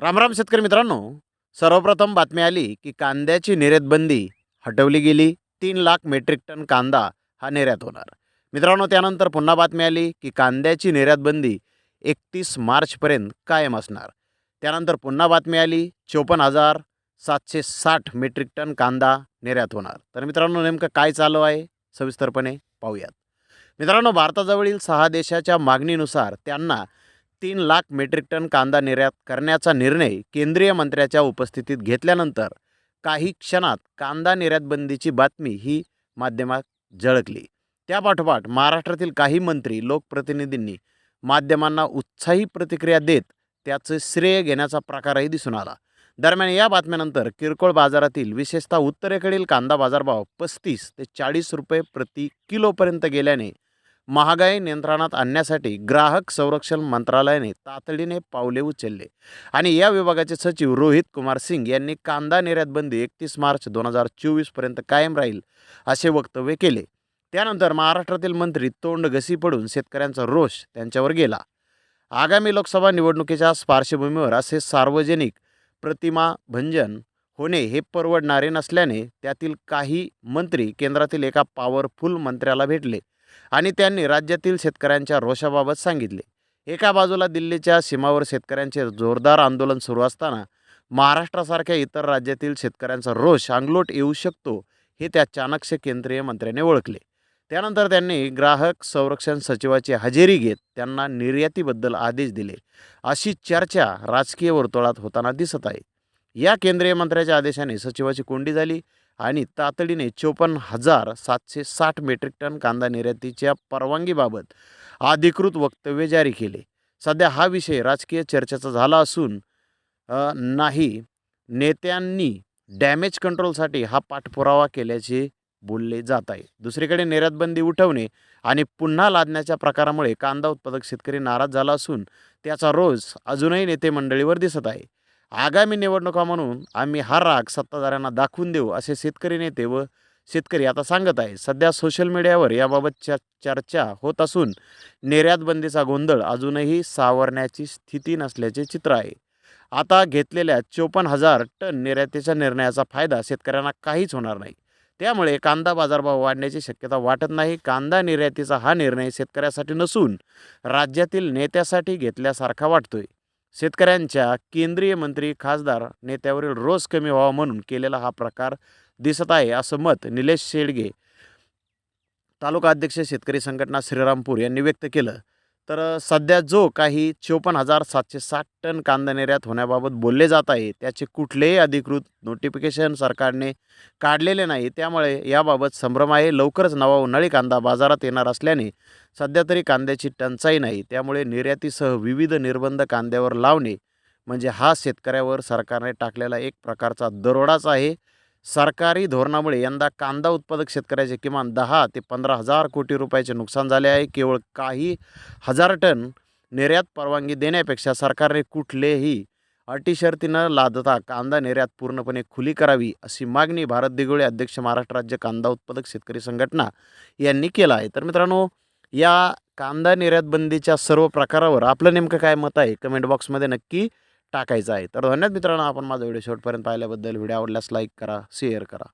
रामराम शेतकरी मित्रांनो. सर्वप्रथम बातमी आली की कांद्याची निर्यातबंदी हटवली गेली. तीन लाख मेट्रिक टन कांदा हा निर्यात होणार. मित्रांनो त्यानंतर पुन्हा बातमी आली की कांद्याची निर्यातबंदी एकतीस मार्चपर्यंत कायम असणार. त्यानंतर पुन्हा बातमी आली चोपन्न हजार सातशे साठ मेट्रिक टन कांदा निर्यात होणार. तर मित्रांनो नेमकं काय चालू आहे? सविस्तरपणे पाहूयात. मित्रांनो भारताजवळील सहा देशाच्या मागणीनुसार त्यांना तीन लाख मेट्रिक टन कांदा निर्यात करण्याचा निर्णय केंद्रीय मंत्र्याच्या उपस्थितीत घेतल्यानंतर काही क्षणात कांदा निर्यातबंदीची बातमी ही माध्यमात झळकली. त्यापाठोपाठ महाराष्ट्रातील काही मंत्री लोकप्रतिनिधींनी माध्यमांना उत्साही प्रतिक्रिया देत त्याचं श्रेय घेण्याचा प्रकारही दिसून आला. दरम्यान या बातम्यानंतर किरकोळ बाजारातील विशेषतः उत्तरेकडील कांदा बाजारभाव पस्तीस ते चाळीस रुपये प्रति किलोपर्यंत गेल्याने महागाई नियंत्रणात आणण्यासाठी ग्राहक संरक्षण मंत्रालयाने तातडीने पावले उचलले. आणि या विभागाचे सचिव रोहित कुमार सिंग यांनी कांदा निर्यात बंदी एकतीस मार्च दोन हजार चोवीसपर्यंत कायम राहील असे वक्तव्य केले. त्यानंतर महाराष्ट्रातील मंत्री तोंड घसी पडून शेतकऱ्यांचा रोष त्यांच्यावर गेला. आगामी लोकसभा निवडणुकीच्या पार्श्वभूमीवर असे सार्वजनिक प्रतिमा भंजन होणे हे परवडणारे नसल्याने त्यातील काही मंत्री केंद्रातील एका पॉवरफुल मंत्र्याला भेटले. आणि त्यांनी राज्यातील शेतकऱ्यांच्या रोषाबाबत सांगितले. एका बाजूला दिल्लीच्या सीमावर शेतकऱ्यांचे जोरदार आंदोलन सुरू असताना महाराष्ट्रासारख्या इतर राज्यातील शेतकऱ्यांचा रोष अंगलोट येऊ शकतो हे त्या चाणक्य केंद्रीय मंत्र्याने ओळखले. त्यानंतर त्यांनी ग्राहक संरक्षण सचिवाची हजेरी घेत त्यांना निर्यातीबद्दल आदेश दिले. अशी चर्चा राजकीय वर्तुळात होताना दिसत आहे. या केंद्रीय मंत्र्याच्या आदेशाने सचिवाची कोंडी झाली. आणि तातडीने चोपन्न हजार सातशे साठ मेट्रिक टन कांदा निर्यातीच्या परवानगीबाबत अधिकृत वक्तव्य जारी केले. सध्या हा विषय राजकीय चर्चेचा झाला असून नाही नेत्यांनी डॅमेज कंट्रोलसाठी हा पाठपुरावा केल्याचे बोलले जात आहे. दुसरीकडे निर्यातबंदी उठवणे आणि पुन्हा लादण्याच्या प्रकारामुळे कांदा उत्पादक शेतकरी नाराज झाला असून त्याचा रोज अजूनही नेते मंडळीवर दिसत आहे. आगामी निवडणुका म्हणून आम्ही हा राग सत्ताधाऱ्यांना दाखवून देऊ असे शेतकरी नेते व शेतकरी आता सांगत आहे सध्या सोशल मीडियावर याबाबत च चर्चा होत असून निर्यातबंदीचा गोंधळ अजूनही सावरण्याची स्थिती नसल्याचे चित्र आहे. आता घेतलेल्या चोपन्न हजार टन निर्यातीच्या निर्णयाचा फायदा शेतकऱ्यांना काहीच होणार नाही. त्यामुळे कांदा बाजारभाव वाढण्याची शक्यता वाटत नाही. कांदा निर्यातीचा हा निर्णय शेतकऱ्यासाठी नसून राज्यातील नेत्यासाठी घेतल्यासारखा वाटतोय. शेतकऱ्यांच्या केंद्रीय मंत्री खासदार नेत्यावरील रोज कमी व्हावा म्हणून केलेला हा प्रकार दिसत आहे असं मत निलेश शेडगे तालुका अध्यक्ष शेतकरी संघटना श्रीरामपूर यांनी व्यक्त केलं. तर सध्या जो काही चोपन्न हजार सातशे साठ टन कांदा निर्यात होण्याबाबत बोलले जात आहे त्याचे कुठलेही अधिकृत नोटिफिकेशन सरकारने काढलेले नाही. त्यामुळे याबाबत संभ्रम आहे. लवकरच नवा उन्हाळी कांदा बाजारात येणार असल्याने सध्या तरी कांद्याची टंचाई नाही. त्यामुळे निर्यातीसह विविध निर्बंध कांद्यावर लावणे म्हणजे हा शेतकऱ्यावर सरकारने टाकलेला एक प्रकारचा दरोडाच आहे. सरकारी धोरणामुळे यंदा कांदा उत्पादक शेतकऱ्याचे किमान दहा ते पंधरा हजार कोटी रुपयाचे नुकसान झाले आहे. केवळ काही हजार टन निर्यात परवानगी देण्यापेक्षा सरकारने कुठलेही अटी शर्ती न लादता कांदा निर्यात पूर्णपणे खुली करावी अशी मागणी भारत दिगोळे अध्यक्ष महाराष्ट्र राज्य कांदा उत्पादक शेतकरी संघटना यांनी केला आहे. तर मित्रांनो या कांदा निर्यात बंदीच्या सर्व प्रकारावर आपलं नेमकं काय मत आहे? कमेंट बॉक्समध्ये नक्की टाकायचं आहे. तर धन्यवाद मित्रांनो आपण माझा व्हिडिओ शेवटपर्यंत पाहिल्याबद्दल. व्हिडिओ आवडल्यास लाईक करा शेअर करा.